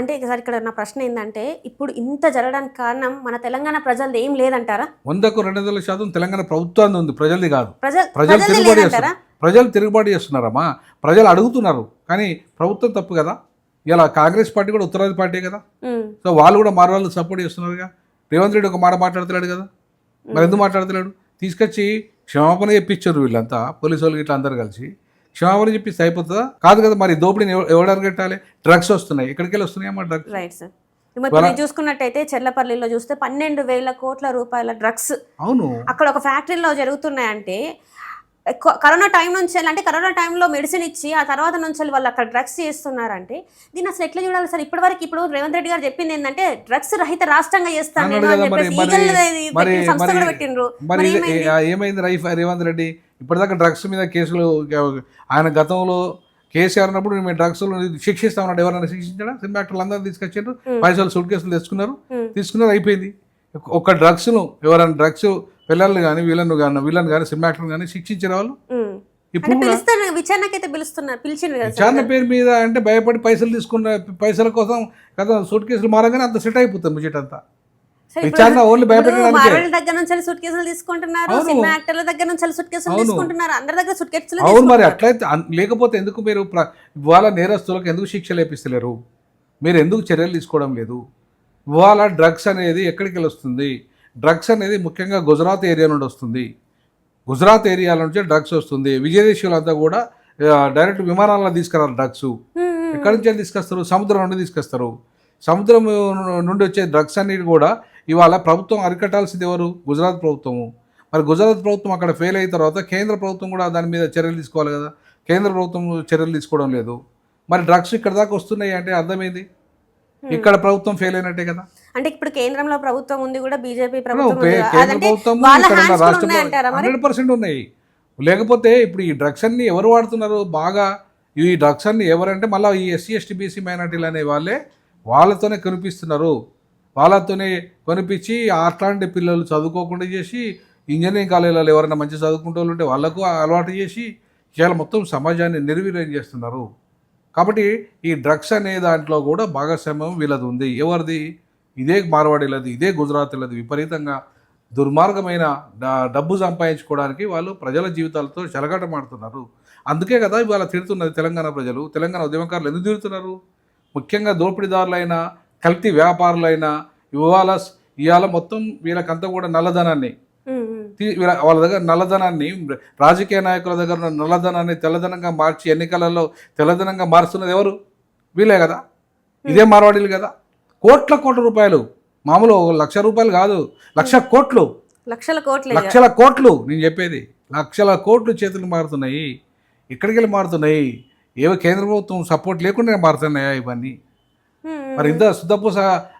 అంటే సార్ ఇక్కడ నా ప్రశ్న ఏంటంటే ఇప్పుడు ఇంత జరగడానికి కారణం మన తెలంగాణ ప్రజలది ఏం లేదంటారా? వందకు రెండు వందల శాతం తెలంగాణ ప్రభుత్వాన్ని ఉంది ప్రజలది కాదు. ప్రజల ప్రజలు తిరుగుబాటు చేస్తున్నారు. ప్రజలు తిరుగుబాటు చేస్తున్నారమ్మా. ప్రజలు అడుగుతున్నారు. కానీ ప్రభుత్వం తప్పు కదా. ఇలా కాంగ్రెస్ పార్టీ కూడా ఉత్తరాది పార్టీ కదా. సో వాళ్ళు కూడా మారు వాళ్ళు సపోర్ట్ చేస్తున్నారుగా. రేవంత్ రెడ్డి ఒక మాట మాట్లాడతలేడు కదా. మరి ఎందుకు మాట్లాడతలేడు? తీసుకొచ్చి క్షమాపణ చెప్పించారు వీళ్ళంతా పోలీసు వాళ్ళు ఇట్లా అందరు కలిసి. క్షమాపణ చెప్పిస్తే అయిపోతుందా కాదు కదా మరి దోపిడీని ఎవ- ఎవరు అరగట్టాలి? డ్రగ్స్ వస్తున్నాయి. ఎక్కడికి వెళ్ళి వస్తున్నాయి అమ్మా డ్రగ్స్? రైట్ సార్ ఇప్పుడు చూసుకున్నట్టయితే చెర్లపల్లిలో చూస్తే పన్నెండు వేల కోట్ల రూపాయల డ్రగ్స్ అవును. అక్కడ ఒక ఫ్యాక్టరీలో జరుగుతున్నాయంటే కరోనా టైం నుంచి అంటే కరోనా టైంలో మెడిసిన్ ఇచ్చి ఆ తర్వాత నుంచి వెళ్ళి అక్కడ డ్రగ్స్ చేస్తున్నారంటే దీన్ని అసలు ఎట్లా చూడాలి సార్? ఇప్పటి వరకు ఇప్పుడు రేవంత్ రెడ్డి గారు చెప్పింది ఏంటంటే డ్రగ్స్ రహిత రాష్ట్రంగా చేస్తాను సంస్థ కూడా పెట్టిండ్రు. ఏమైంది? ఆ ఏమైంది రైఫ్ రేవంత్ రెడ్డి? ఇప్పటిదాకా డ్రగ్స్ మీద కేసులు ఆయన గతంలో కేసీఆర్ అన్నప్పుడు మేము డ్రగ్స్ శిక్షిస్తామన్నాడు ఎవరైనా శిక్షించాడా? సినిమా యాక్టర్లు అందరూ తీసుకొచ్చారు. పైసలు సూట్ కేసులు తెచ్చుకున్నారు. తీసుకున్నారు అయిపోయింది. ఒక డ్రగ్స్ను ఎవరైనా డ్రగ్స్ పిల్లలు కానీ వీళ్ళను కానీ వీళ్ళని కానీ సినిమా యాక్టర్లు కానీ శిక్షించిన వాళ్ళు. ఇప్పుడు విచారణ పేరు మీద అంటే భయపడి పైసలు తీసుకున్న పైసల కోసం కదా సూట్ కేసులు మారగానే అంత సెట్ అయిపోతుంది ముచ్చట అంతా. విచారణ ఓన్లీ భయపెట్టడానికే. దగ్గర నుంచి సూట్ కేసులు తీసుకుంటున్నారు అవును. సినిమా యాక్టర్ల దగ్గర నుంచి సూట్ కేసులు అవును. తీసుకుంటున్నారు అందరి దగ్గర సూట్ కేసులు అవును మరి అట్లయితే లేకపోతే ఎందుకు మీరు ఇవాళ నేరస్తులకు ఎందుకు శిక్ష లేపిస్తలేరు? మీరు ఎందుకు చర్యలు తీసుకోవడం లేదు? ఇవాళ డ్రగ్స్ అనేది ఎక్కడికి వెళ్ళి వస్తుంది డ్రగ్స్ అనేది ముఖ్యంగా గుజరాత్ ఏరియా నుండి వస్తుంది. గుజరాత్ ఏరియాల నుంచి డ్రగ్స్ వస్తుంది. విజయదేశీయులంతా కూడా డైరెక్ట్ విమానాల్లో తీసుకురారు డ్రగ్స్. ఎక్కడి నుంచి వెళ్ళి తీసుకొస్తారు? సముద్రం నుండి తీసుకొస్తారు. సముద్రం నుండి వచ్చే డ్రగ్స్ అన్నిటి కూడా ఇవాళ ప్రభుత్వం అరికట్టాల్సింది ఎవరు? గుజరాత్ ప్రభుత్వము. మరి గుజరాత్ ప్రభుత్వం అక్కడ ఫెయిల్ అయిన తర్వాత కేంద్ర ప్రభుత్వం కూడా దాని మీద చర్యలు తీసుకోవాలి కదా? కేంద్ర ప్రభుత్వం చర్యలు తీసుకోవడం లేదు. మరి డ్రగ్స్ ఇక్కడ దాకా వస్తున్నాయి అంటే అర్థమైంది? ఇక్కడ ప్రభుత్వం ఫెయిల్ అయినట్టే కదా? అంటే ఇప్పుడు కేంద్రంలో ప్రభుత్వం ఉంది కూడా బీజేపీ ప్రభుత్వం హండ్రెడ్ పర్సెంట్ ఉన్నాయి. లేకపోతే ఇప్పుడు ఈ డ్రగ్స్ అన్ని ఎవరు వాడుతున్నారు? బాగా ఈ డ్రగ్స్ అన్ని ఎవరంటే మళ్ళీ ఈ ఎస్సీ ఎస్టీ బీసీ మైనార్టీలు అనే వాళ్ళే వాళ్ళతోనే కనిపిస్తున్నారు. వాళ్ళతోనే కొనిపించి అట్లాంటి పిల్లలు చదువుకోకుండా చేసి ఇంజనీరింగ్ కాలేజీలలో ఎవరైనా మంచి చదువుకుంటూ వాళ్ళు ఉంటే వాళ్ళకు అలవాటు చేసి ఇవాళ మొత్తం సమాజాన్ని నిర్వీర్యం చేస్తున్నారు. కాబట్టి ఈ డ్రగ్స్ అనే దాంట్లో కూడా భాగస్వామ్యం వీళ్ళది ఉంది. ఎవరిది? ఇదే మార్వాడీలది ఇదే గుజరాతీలది విపరీతంగా దుర్మార్గమైన డబ్బు సంపాదించుకోవడానికి వాళ్ళు ప్రజల జీవితాలతో చెలగటమాడుతున్నారు. అందుకే కదా ఇవాళ తిడుతున్నది తెలంగాణ ప్రజలు. తెలంగాణ ఉద్యమకారులు ఎందుకు తిడుతున్నారు? ముఖ్యంగా దోపిడీదారులైన కల్తీ వ్యాపారులైన ఇవాళ ఇవాళ మొత్తం వీళ్ళకంతా కూడా నల్లధనాన్ని. వీళ్ళ- దగ్గర నల్లధనాన్ని రాజకీయ నాయకుల దగ్గర ఉన్న నల్లధనాన్ని తెల్లధనంగా మార్చి ఎన్నికలలో తెల్లధనంగా మారుస్తున్నది ఎవరు? వీళ్ళే కదా. ఇదే మార్వాడీలు కదా. కోట్ల కోట్ల రూపాయలు. మామూలు లక్ష రూపాయలు కాదు. లక్ష కోట్లు. లక్షల కోట్లే లక్షల కోట్లు నేను చెప్పేది. లక్షల కోట్లు చేతులు మారుతున్నాయి. ఎక్కడికి వెళ్ళి మారుతున్నాయి. ఏవో కేంద్ర ప్రభుత్వం సపోర్ట్ లేకుండా మారుతున్నాయా ఇవన్నీ. మరి ఇంత శుద్ధపూస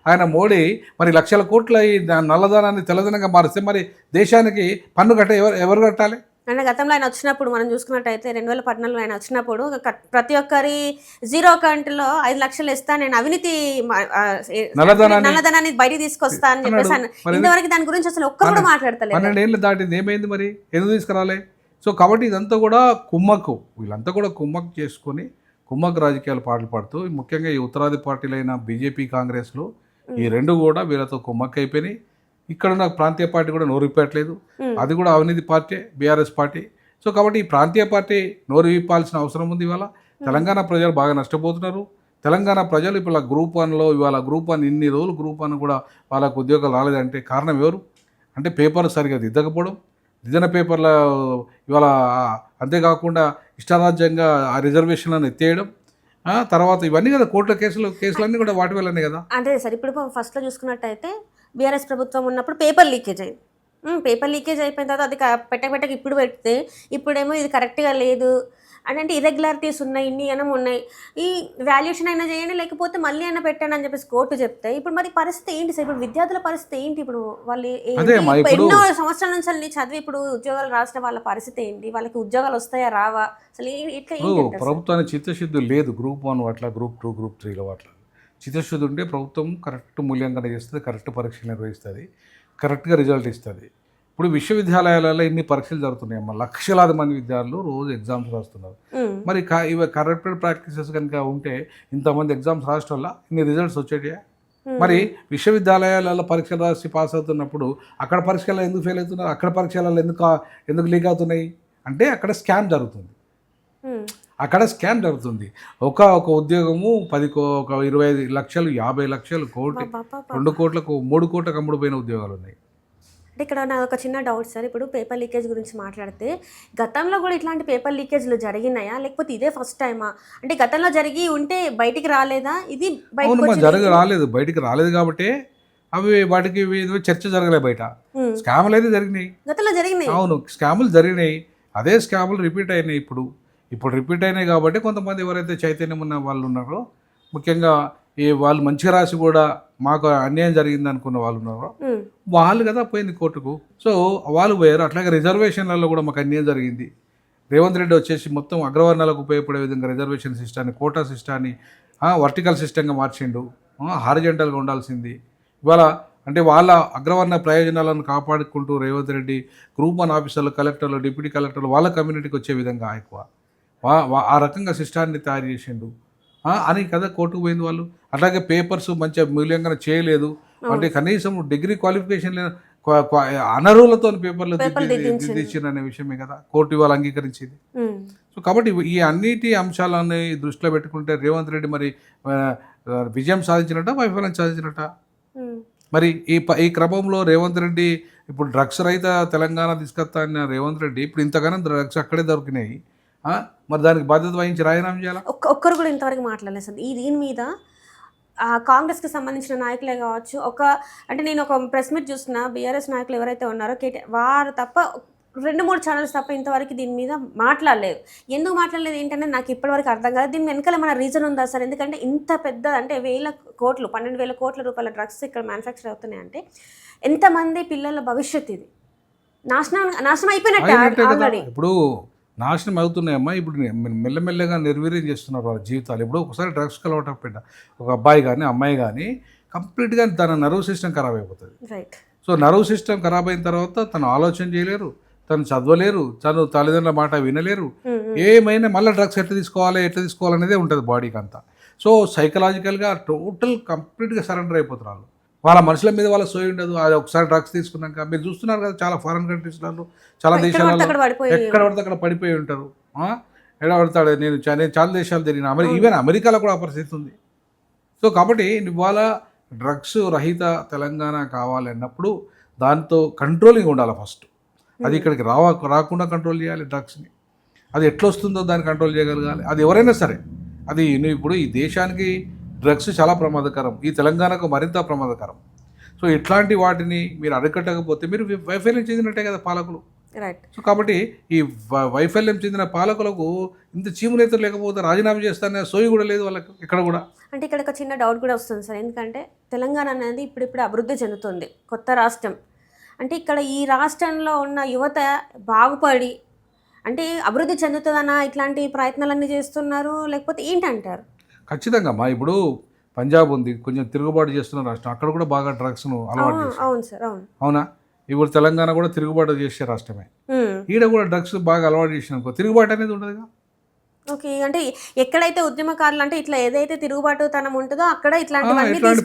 ఆయన మోడీ మరి లక్షల కోట్ల ఈ నల్లధనాన్ని తెల్లధనంగా మారిస్తే మరి దేశానికి పన్ను కట్ట ఎవరు ఎవరు కట్టాలి? అంటే గతంలో ఆయన వచ్చినప్పుడు మనం చూసుకున్నట్టయితే రెండు వేల పద్నాలుగులో ఆయన వచ్చినప్పుడు ప్రతి ఒక్కరి జీరో అకౌంట్లో ఐదు లక్షలు ఇస్తా నేను అవినీతి నల్లధనాన్ని- బయటికి తీసుకొస్తా అని చెప్పేసి ఇంతవరకు దాని గురించి అసలు ఒక్కరు కూడా మాట్లాడతలేదు. పన్నెండేళ్ళు దాటింది ఏమైంది మరి? ఎందుకు తీసుకురాలే? సో కాబట్టి ఇదంతా కూడా కుమ్మక్కు. వీళ్ళంతా కూడా కుమ్మక్కు చేసుకొని కుమ్మక్కు రాజకీయాలు పాటలు పాడుతూ ముఖ్యంగా ఈ ఉత్తరాది పార్టీలైన బీజేపీ కాంగ్రెస్లు ఈ రెండు కూడా వీళ్ళతో కుమ్మక్కు అయిపోయినాయి. ఇక్కడ ఉన్న ప్రాంతీయ పార్టీ కూడా నోరు విప్పట్లేదు. ఉమ్. అది కూడా అవినీతి పార్టీ బీఆర్ఎస్ పార్టీ. సో కాబట్టి ఈ ప్రాంతీయ పార్టీ నోరు విప్పాల్సిన అవసరం ఉంది ఇవాళ. తెలంగాణ ప్రజలు బాగా నష్టపోతున్నారు. తెలంగాణ ప్రజలు ఇప్పుడు గ్రూప్ వన్లో ఇవాళ గ్రూప్ వన్ ఇన్ని రోజులు గ్రూప్ వన్ కూడా వాళ్ళకు ఉద్యోగాలు రాలేదంటే కారణం ఎవరు? అంటే పేపర్ సరిగా దిద్దకపోవడం. దిద్దిన పేపర్ల ఇవాళ అంతేకాకుండా ఇష్టారాజ్యంగా ఆ రిజర్వేషన్లను ఎత్తేయడం ఆ, తర్వాత ఇవన్నీ కదా కోర్టుల కేసులు కేసులన్నీ కూడా వాటి వల్లనే కదా. అంటే సార్ ఇప్పుడు ఫస్ట్లో చూసుకున్నట్టయితే బీఆర్ఎస్ ప్రభుత్వం ఉన్నప్పుడు పేపర్ లీకేజ్ అయింది. పేపర్ లీకేజ్ అయిపోయిన తర్వాత అది పెట్టక పెట్టక ఇప్పుడు పెడితే ఇప్పుడేమో ఇది కరెక్ట్గా లేదు అంటే ఇరెగ్యులారిటీస్ ఉన్నాయి ఇన్ని అనం ఉన్నాయి. ఈ వాల్యుయేషన్ అయినా చేయండి లేకపోతే మళ్ళీ అయినా పెట్టండి అని చెప్పేసి కోర్టు చెప్తే ఇప్పుడు మరి పరిస్థితి ఏంటి సార్? ఇప్పుడు విద్యార్థుల పరిస్థితి ఏంటి? ఇప్పుడు వాళ్ళు ఎన్నో సంవత్సరాల నుంచి చదివి ఇప్పుడు ఉద్యోగాలు రాసిన వాళ్ళ పరిస్థితి ఏంటి? వాళ్ళకి ఉద్యోగాలు వస్తాయా రావా? అసలు ఇట్లా? ప్రభుత్వానికి చిత్తశుద్ధి లేదు గ్రూప్ వన్ అట్లా గ్రూప్ టూ గ్రూప్ త్రీలో అట్లా చిత్తశుద్ధి ఉంటే ప్రభుత్వం కరెక్ట్ మూల్యాంకనం చేస్తుంది కరెక్ట్ పరీక్షలు నిర్వహిస్తుంది కరెక్ట్గా రిజల్ట్ ఇస్తుంది. ఇప్పుడు విశ్వవిద్యాలయాలలో ఇన్ని పరీక్షలు జరుగుతున్నాయి అమ్మ? లక్షలాది మంది విద్యార్థులు రోజు ఎగ్జామ్స్ రాస్తున్నారు. మరి ఇవి కరెక్టెడ్ ప్రాక్టీసెస్ కనుక ఉంటే ఇంతమంది ఎగ్జామ్స్ రాయడం వల్ల ఇన్ని రిజల్ట్స్ వచ్చేటియా. మరి విశ్వవిద్యాలయాలలో పరీక్షలు రాసి పాస్ అవుతున్నప్పుడు అక్కడ పరీక్షలు ఎందుకు ఫెయిల్ అవుతున్నారు? అక్కడ పరీక్షలలో ఎందుకు ఎందుకు లీక్ అవుతున్నాయి? అంటే అక్కడ స్కామ్ జరుగుతుంది. అక్కడ స్కామ్ జరుగుతుంది. ఒక ఒక ఉద్యోగము పది కో ఒక ఇరవై ఐదు లక్షలు యాభై లక్షలు కోటి. రెండు కోట్లకు మూడు కోట్లకు అమ్ముడు పోయిన ఉద్యోగాలు ఉన్నాయి. అంటే ఇక్కడ నా ఒక చిన్న డౌట్ సార్. ఇప్పుడు పేపర్ లీకేజ్ గురించి మాట్లాడితే గతంలో కూడా ఇట్లాంటి పేపర్ లీకేజ్లు జరిగినాయా? లేకపోతే ఇదే ఫస్ట్ టైమా అంటే గతంలో జరిగి ఉంటే బయటికి రాలేదా? ఇది? జరగ రాలేదు. బయటికి రాలేదు కాబట్టి అవి వాటికి చర్చ జరగలే బయట. స్కాములు అయితే జరిగినాయి. గతంలో జరిగినాయి. అవును స్కాములు జరిగినాయి. అదే స్కాములు రిపీట్ అయినాయి ఇప్పుడు. ఇప్పుడు రిపీట్ అయినాయి కాబట్టి కొంతమంది ఎవరైతే చైతన్యం ఉన్న వాళ్ళు ఉన్నారో ముఖ్యంగా ఈ వాళ్ళు మంచిగా రాసి కూడా మాకు అన్యాయం జరిగింది అనుకున్న వాళ్ళు ఉన్నారో వాళ్ళు కదా పోయింది కోర్టుకు. సో వాళ్ళు పోయారు. అట్లాగే రిజర్వేషన్లలో కూడా మాకు అన్యాయం జరిగింది. రేవంత్ రెడ్డి వచ్చేసి మొత్తం అగ్రవర్ణాలకు ఉపయోగపడే విధంగా రిజర్వేషన్ సిస్టాన్ని కోటా సిస్టాన్ని వర్టికల్ సిస్టంగా మార్చిండు. హారిజెంటల్గా ఉండాల్సింది. ఇవాళ అంటే వాళ్ళ అగ్రవర్ణ ప్రయోజనాలను కాపాడుకుంటూ రేవంత్ రెడ్డి గ్రూప్ వన్ ఆఫీసర్లు కలెక్టర్లు డిప్యూటీ కలెక్టర్లు వాళ్ళ కమ్యూనిటీకి వచ్చే విధంగా ఎక్కువ. ఆ రకంగా సిస్టాన్ని తయారు చేసిండు. అని కదా కోర్టుకు పోయింది వాళ్ళు. అట్లాగే పేపర్స్ మంచిగా మూల్యంగా చేయలేదు. అంటే కనీసం డిగ్రీ క్వాలిఫికేషన్ లేని అనర్హులతో పేపర్లు. దిద్దించిన అనే విషయమే కదా. కోర్టు ఇవాళ అంగీకరించింది. సో కాబట్టి ఈ అన్నిటి అంశాలని దృష్టిలో పెట్టుకుంటే రేవంత్ రెడ్డి మరి విజయం సాధించినట్ట వైఫల్యం సాధించినట్ట మరి ఈ ఈ క్రమంలో రేవంత్ రెడ్డి ఇప్పుడు డ్రగ్స్ రహిత తెలంగాణ తీసుకొస్తా అన్న రేవంత్ రెడ్డి ఇప్పుడు ఇంతగానో డ్రగ్స్ అక్కడే దొరికినాయి. ఆ? మరి దానికి బాధ్యత వహించి రాజీనామా చేయాలా? ఒక్క ఒక్కరు కూడా ఇంతవరకు మాట్లాడలేదు సార్. ఈ దీని మీద కాంగ్రెస్కి సంబంధించిన నాయకులే కావచ్చు ఒక అంటే నేను ఒక ప్రెస్ మీట్ చూసిన బీఆర్ఎస్ నాయకులు ఎవరైతే ఉన్నారో కేటీ వారు తప్ప రెండు మూడు ఛానల్స్ తప్ప ఇంతవరకు దీని మీద మాట్లాడలేదు. ఎందుకు మాట్లాడలేదు ఏంటంటే నాకు ఇప్పటివరకు అర్థం కాదు దీని వెనకాల మన రీజన్ ఉందా సార్? ఎందుకంటే ఇంత పెద్ద అంటే వేల కోట్లు పన్నెండు వేల కోట్ల రూపాయల డ్రగ్స్ ఇక్కడ మ్యానుఫ్యాక్చర్ అవుతున్నాయి అంటే ఎంతమంది పిల్లల భవిష్యత్ ఇది? నాశనం నాశనం అయిపోయినట్టే ఆల్రెడీ. ఇప్పుడు నాశనం అవుతున్నాయమ్మా. ఇప్పుడు మెల్లమెల్లగా నిర్వీర్యం చేస్తున్నారు వాళ్ళ జీవితాలు. ఇప్పుడు ఒకసారి డ్రగ్స్ అలవాటు పెట్ట ఒక అబ్బాయి కానీ అమ్మాయి కానీ కంప్లీట్గా తన నర్వ్ సిస్టమ్ ఖరాబ్ అయిపోతుంది. రైట్. సో నర్వ్ సిస్టమ్ ఖరాబ్ అయిన తర్వాత తను ఆలోచన చేయలేరు. తను చదవలేరు. తను తల్లిదండ్రుల మాట వినలేరు. ఏమైనా మళ్ళీ డ్రగ్స్ ఎట్లా తీసుకోవాలి ఎట్లా తీసుకోవాలనేదే ఉంటుంది బాడీకి అంతా. సో సైకలాజికల్గా టోటల్ కంప్లీట్గా సరెండర్ అయిపోతారు వాళ్ళు మనుషుల మీద వాళ్ళ సోయి ఉండదు. అది ఒకసారి డ్రగ్స్ తీసుకున్నాక మీరు చూస్తున్నారు కదా చాలా ఫారెన్ కంట్రీస్లలో చాలా దేశాలలో ఎక్కడ పడితే అక్కడ పడిపోయి ఉంటారు? ఎక్కడ పడతాడు? నేను నేను చాలా దేశాలు తిరిగిన. అమెరికా ఈవెన్ అమెరికాలో కూడా ఆ పరిస్థితి ఉంది. సో కాబట్టి ఇవాళ డ్రగ్స్ రహిత తెలంగాణ కావాలి అన్నప్పుడు దాంతో కంట్రోలింగ్ ఉండాలి ఫస్ట్ అది ఇక్కడికి రావ రాకుండా కంట్రోల్ చేయాలి డ్రగ్స్ని అది ఎట్లా వస్తుందో దాన్ని కంట్రోల్ చేయగలగాలి. అది ఎవరైనా సరే. అది నువ్వు ఇప్పుడు ఈ దేశానికి డ్రగ్స్ చాలా ప్రమాదకరం. ఈ తెలంగాణకు మరింత ప్రమాదకరం. సో ఇట్లాంటి వాటిని మీరు అరికట్టకపోతే మీరు వైఫల్యం చెందినట్టే కదా పాలకులు. రైట్ సో కాబట్టి ఈ వైఫల్యం చెందిన పాలకులకు ఇంత చీమునేతలు లేకపోతే రాజీనామా చేస్తానే సోయి కూడా లేదు వాళ్ళకి ఇక్కడ కూడా. అంటే ఇక్కడ ఒక చిన్న డౌట్ కూడా వస్తుంది సార్. ఎందుకంటే తెలంగాణ అనేది ఇప్పుడిప్పుడు అభివృద్ధి చెందుతుంది. కొత్త రాష్ట్రం. అంటే ఇక్కడ ఈ రాష్ట్రంలో ఉన్న యువత బాగుపడి అంటే అభివృద్ధి చెందుతుందన్న ఇట్లాంటి ప్రయత్నాలన్నీ చేస్తున్నారు. లేకపోతే ఏంటంటారు? ఖచ్చితంగా మా ఇప్పుడు పంజాబ్ ఉంది కొంచెం తిరుగుబాటు చేస్తున్న రాష్ట్రం. అక్కడ కూడా బాగా డ్రగ్స్ను అలవాటు అవును చేశారు. అవును సార్ అవును. అవునా? ఇప్పుడు తెలంగాణ కూడా తిరుగుబాటు చేసే రాష్ట్రమే. ఈడ కూడా డ్రగ్స్ బాగా అలవాటు చేసిన తిరుగుబాటు అనేది ఉండదుగా? ఓకే అంటే ఎక్కడైతే ఉద్యమకారులు అంటే ఇట్లా ఏదైతే తిరుగుబాటుతనం ఉంటుందో అక్కడ ఇట్లాంటి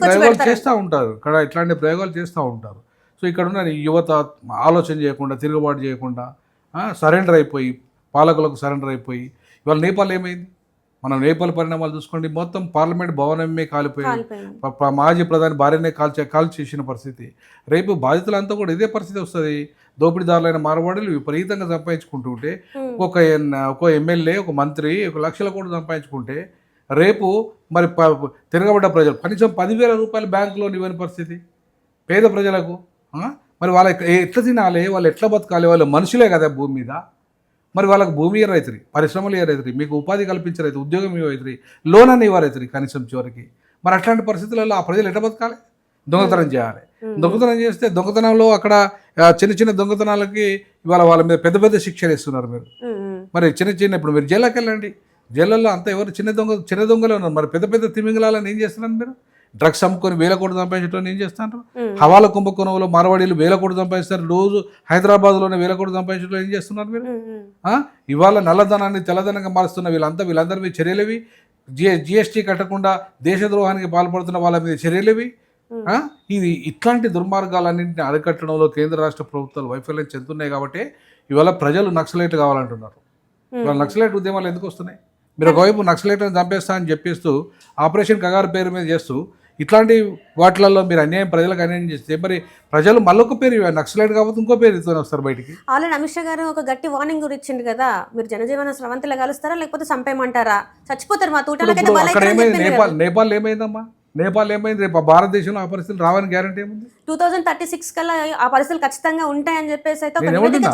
ప్రయోగాలు చేస్తూ ఉంటారు. ఇక్కడ ఇట్లాంటి ప్రయోగాలు చేస్తూ ఉంటారు. సో ఇక్కడ ఉన్న యువత ఆలోచన చేయకుండా తిరుగుబాటు చేయకుండా సరెండర్ అయిపోయి పాలకులకు సరెండర్ అయిపోయి ఇవాళ నేపాల్ ఏమైంది? మనం నేపాల్ పరిణామాలు చూసుకోండి. మొత్తం పార్లమెంట్ భవనమే కాలిపోయింది. మాజీ ప్రధాని భార్యనే కాల్చే కాల్ చేసిన పరిస్థితి. రేపు బాధితులంతా కూడా ఇదే పరిస్థితి వస్తుంది. దోపిడీదారులైన మార్వాడీలు విపరీతంగా సంపాదించుకుంటూ ఉంటే. ఒక ఒక ఎమ్మెల్యే ఒక మంత్రి ఒక లక్షల కోట్లు సంపాదించుకుంటే రేపు మరి తిరగబడ్డ ప్రజలు కనీసం పదివేల రూపాయలు బ్యాంకులో ఇవ్వని పరిస్థితి. పేద ప్రజలకు? మరి వాళ్ళ ఎట్లా తినాలి? వాళ్ళు ఎట్లా బతకాలి? వాళ్ళు మనుషులే కదా భూమి మీద. మరి వాళ్ళకి భూమి ఇవ్వరైతుంది పరిశ్రమలు ఇవ్వరైతుంది మీకు ఉపాధి కల్పించరైతే ఉద్యోగం ఇవ్వరైతుంది లోన్ అని ఇవ్వరైతుంది కనీసం చివరికి. మరి అట్లాంటి పరిస్థితులలో ఆ ప్రజలు ఎట్లా బతకాలి? దొంగతనం చేయాలి. దొంగతనం చేస్తే దొంగతనంలో అక్కడ చిన్న చిన్న దొంగతనాలకి ఇవాళ వాళ్ళ మీద పెద్ద పెద్ద శిక్షలు ఇస్తున్నారు మీరు. మరి చిన్న చిన్న ఇప్పుడు మీరు జైల్లోకి వెళ్ళండి. జైళ్ళల్లో అంతా ఎవరు చిన్న దొంగ చిన్న దొంగలే ఉన్నారు. మరి పెద్ద పెద్ద తిమింగలాలని ఏం చేస్తున్నారు మీరు? డ్రగ్స్ అమ్ముకొని వేల కోట్లు సంపాదించడం ఏం చేస్తాను ఉమ్. హవాల కుంభకోణంలో మార్వాడీలు వేల కోట్లు సంపాదిస్తారు. రోజు హైదరాబాద్లోనే వేల కోట్లు సంపాదించడం ఏం చేస్తున్నారు మీరు? ఇవాళ నల్లధనాన్ని తెల్లధనంగా మారుస్తున్న వీళ్ళంతా వీళ్ళందరి మీద చర్యలేవి? జి జిఎస్టీ కట్టకుండా దేశద్రోహానికి పాల్పడుతున్న వాళ్ళ మీద చర్యలేవి? ఆ? ఇది ఇట్లాంటి దుర్మార్గాలన్నింటినీ అరికట్టడంలో కేంద్ర రాష్ట్ర ప్రభుత్వాలు వైఫల్యం చెందుతున్నాయి కాబట్టి ఇవాళ ప్రజలు నక్సలైట్లు కావాలంటున్నారు. ఇవాళ నక్సలైట్ ఉద్యమాలు ఎందుకు వస్తున్నాయి? మీరు ఒకవైపు నక్సలైట్లను చంపేస్తా అని చెప్పేస్తూ ఆపరేషన్ కగారు పేరు మీద చేస్తూ ఇట్లాంటి వాటిలలో మీరు అన్యాయం ప్రజలకు అన్యాయం చేస్తే మరి ప్రజలు మళ్ళొక పేరు. నక్సలైట్ కాబట్టి ఇంకో పేరు ఇస్తూనే వస్తారు బయటికి. ఆల్రెడీ అమిత్ షా గారు ఒక గట్టి వార్నింగ్ ఇచ్చిండు కదా. మీరు జనజీవన స్రవంతిలో కలుస్తారా లేకపోతే చంపేయమంటారా చచ్చిపోతారు మా తూటలకైతే ఏమైంది నేపాల్ నేపాల్ ఏమైందమ్మా? నేపాల్ ఏమైంది? రేపు భారతదేశంలో ఆ పరిస్థితులు రావని గ్యారంటీ ఏముంది? టూ థౌసండ్ థర్టీ సిక్స్ కల్లా ఆ పరిస్థితులు ఖచ్చితంగా ఉంటాయని చెప్పేసి అయితే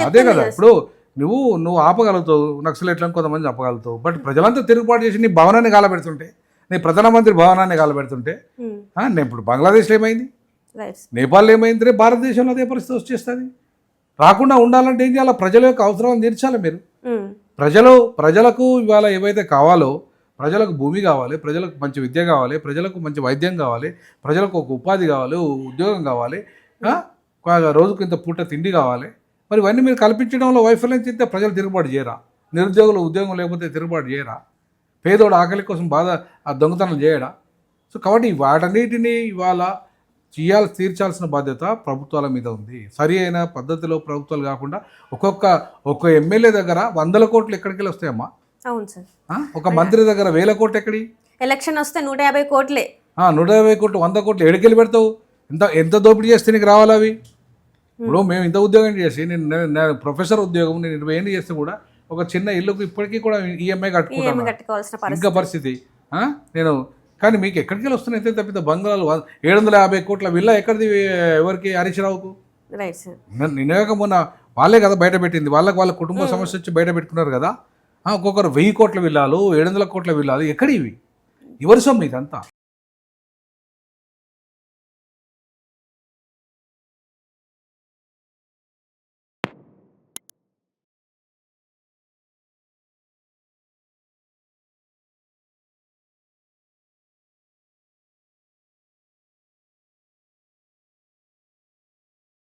అదే కదా. ఇప్పుడు నువ్వు నువ్వు ఆపగలుగుతావు నక్సలైట్లను కొంతమంది ఆపగలుగుతావు. బట్ ప్రజలంతా తిరుగుబాటు చేసి నీ భవనాన్ని గాలబెడుతుంటే నీ ప్రధానమంత్రి భవనాన్ని ఆ, నేను ఇప్పుడు బంగ్లాదేశ్లో ఏమైంది? నేపాల్లో ఏమైంది రేపు భారతదేశంలో అదే పరిస్థితి వచ్చేస్తుంది. రాకుండా ఉండాలంటే ఏం చేయాలి? ప్రజల యొక్క అవసరాలను తీర్చాలి మీరు. ప్రజలు ప్రజలకు ఇవాళ ఏవైతే కావాలో ప్రజలకు భూమి కావాలి ప్రజలకు మంచి విద్య కావాలి ప్రజలకు మంచి వైద్యం కావాలి ప్రజలకు ఒక ఉపాధి కావాలి ఉద్యోగం కావాలి రోజుకు ఇంత పూట తిండి కావాలి మరి ఇవన్నీ మీరు కల్పించడంలో వైఫల్యం చెందితే ప్రజలు తిరుగుబాటు చేయరా? నిరుద్యోగులు ఉద్యోగం లేకపోతే తిరుగుబాటు చేయరా? పేదోడు ఆకలి కోసం బాధ ఆ దొంగతనం చేయడా? సో కాబట్టి వాటన్నిటినీ ఇవాళ చేయాలి తీర్చాల్సిన బాధ్యత ప్రభుత్వాల మీద ఉంది. సరి అయిన పద్ధతిలో ప్రభుత్వాలు కాకుండా ఒక్కొక్క ఒక్క ఎమ్మెల్యే దగ్గర వందల కోట్లు ఎక్కడికి వెళ్ళి వస్తాయమ్మా? అవును సార్? ఒక మంత్రి దగ్గర వేల కోట్లు ఎక్కడి? ఎలక్షన్ వస్తే నూట యాభై కోట్లే. నూట యాభై కోట్లు వంద కోట్లు ఎడికెళ్ళి పెడతావు? ఎంత ఎంత దోపిడీ చేస్తే నీకు రావాలి అవి? ఇప్పుడు మేము ఇంత ఉద్యోగం చేసి నేను ప్రొఫెసర్ ఉద్యోగం నేను ఇరవై ఏళ్ళు చేస్తే కూడా ఒక చిన్న ఇల్లుకు ఇప్పటికీ కూడా ఈఎంఐ ఏమి కట్టుకుంటాను పరిస్థితి ఇంకా పరిస్థితి? నేను కానీ మీకు ఎక్కడికి వెళ్ళి వస్తున్నాయి ఎంత తప్పితే బంగాళాలు ఏడు వందల యాభై కోట్ల విల్ల ఎక్కడిది ఎవరికి హరీష్ రావుకు? రైట్ సార్ నిన్న- నిన్నగాక మొన్న వాళ్ళే కదా బయట పెట్టింది. వాళ్ళకి వాళ్ళ కుటుంబ సమస్య వచ్చి బయట పెట్టుకున్నారు కదా. ఒక్కొక్కరు వెయ్యి కోట్ల విల్లాలు ఏడు వందల కోట్ల విల్లాలు ఎక్కడి ఇవి? ఎవరి సొమ్ము ఇదంతా?